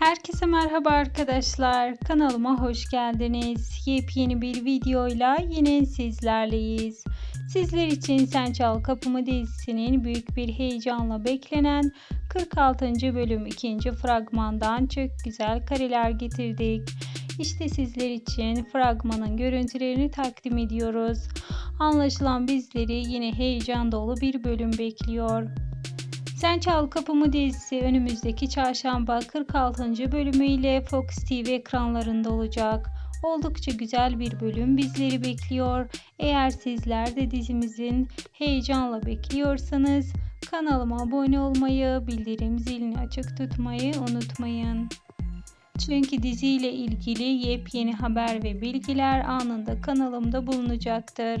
Herkese merhaba arkadaşlar. Kanalıma hoş geldiniz. Yepyeni bir videoyla yine sizlerleyiz. Sizler için Sen Çal Kapımı dizisinin büyük bir heyecanla beklenen 46. bölüm 2. fragmandan çok güzel kareler getirdik. İşte sizler için fragmanın görüntülerini takdim ediyoruz. Anlaşılan bizleri yine heyecan dolu bir bölüm bekliyor. Sen Çal Kapımı dizisi önümüzdeki çarşamba 46. bölümüyle Fox TV ekranlarında olacak. Oldukça güzel bir bölüm bizleri bekliyor. Eğer sizler de dizimizin heyecanla bekliyorsanız kanalıma abone olmayı, bildirim zilini açık tutmayı unutmayın. Çünkü diziyle ilgili yepyeni haber ve bilgiler anında kanalımda bulunacaktır.